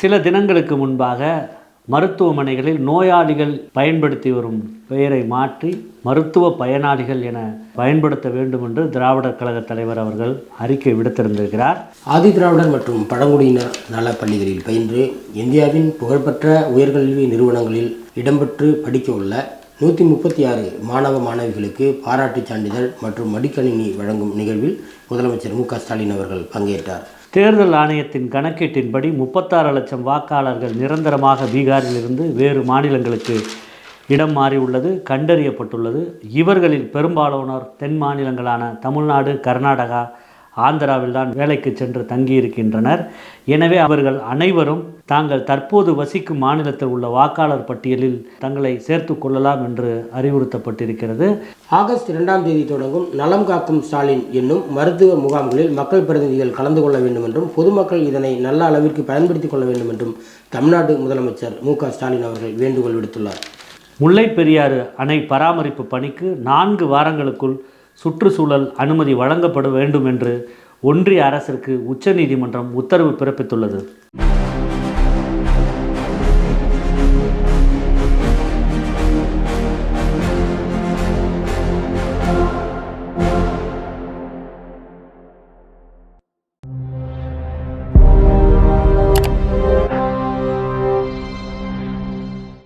சில தினங்களுக்கு முன்பாக மருத்துவமனைகளில் நோயாளிகள் பயன்படுத்தி வரும் பெயரை மாற்றி மருத்துவ பயனாளிகள் என பயன்படுத்த வேண்டும் என்று திராவிடர் கழக தலைவர் அவர்கள் அறிக்கை விடுத்திருந்திருக்கிறார். ஆதி திராவிடர் மற்றும் பழங்குடியினர் நல பள்ளிகளில் பயின்று இந்தியாவின் புகழ்பெற்ற உயர்கல்வி நிறுவனங்களில் இடம்பெற்று படிக்க உள்ள நூற்றி முப்பத்தி ஆறு மாணவ மாணவிகளுக்கு பாராட்டுச் சான்றிதழ் மற்றும் மடிக்கணினி வழங்கும் நிகழ்வில் முதலமைச்சர் மு க ஸ்டாலின் அவர்கள் பங்கேற்றார். தேர்தல் ஆணையத்தின் கணக்கீட்டின்படி முப்பத்தாறு லட்சம் வாக்காளர்கள் நிரந்தரமாக பீகாரிலிருந்து வேறு மாநிலங்களுக்கு இடம் மாறியுள்ளது கண்டறியப்பட்டுள்ளது. இவர்களில் பெரும்பாலானோர் தென் மாநிலங்களான தமிழ்நாடு கர்நாடகா ஆந்திராவில் தான் வேலைக்கு சென்று தங்கியிருக்கின்றனர். எனவே அவர்கள் அனைவரும் தாங்கள் தற்போது வசிக்கும் மாநிலத்தில் உள்ள வாக்காளர் பட்டியலில் தங்களை சேர்த்து கொள்ளலாம் என்று அறிவுறுத்தப்பட்டிருக்கிறது. ஆகஸ்ட் இரண்டாம் தேதி தொடங்கும் நலம் காக்கும் ஸ்டாலின் என்னும் மருத்துவ முகாம்களில் மக்கள் பிரதிநிதிகள் கலந்து கொள்ள வேண்டும் என்றும் பொதுமக்கள் இதனை நல்ல அளவிற்கு பயன்படுத்திக் கொள்ள வேண்டும் என்றும் தமிழ்நாடு முதலமைச்சர் மு க ஸ்டாலின் அவர்கள் வேண்டுகோள் விடுத்துள்ளார். முல்லை பெரியாறு அணை பராமரிப்பு பணிக்கு நான்கு வாரங்களுக்குள் சுற்றுச்சூழல் அனுமதி வழங்கப்பட வேண்டும் என்று ஒன்றிய அரசிற்கு உச்சநீதிமன்றம் உத்தரவு பிறப்பித்துள்ளது.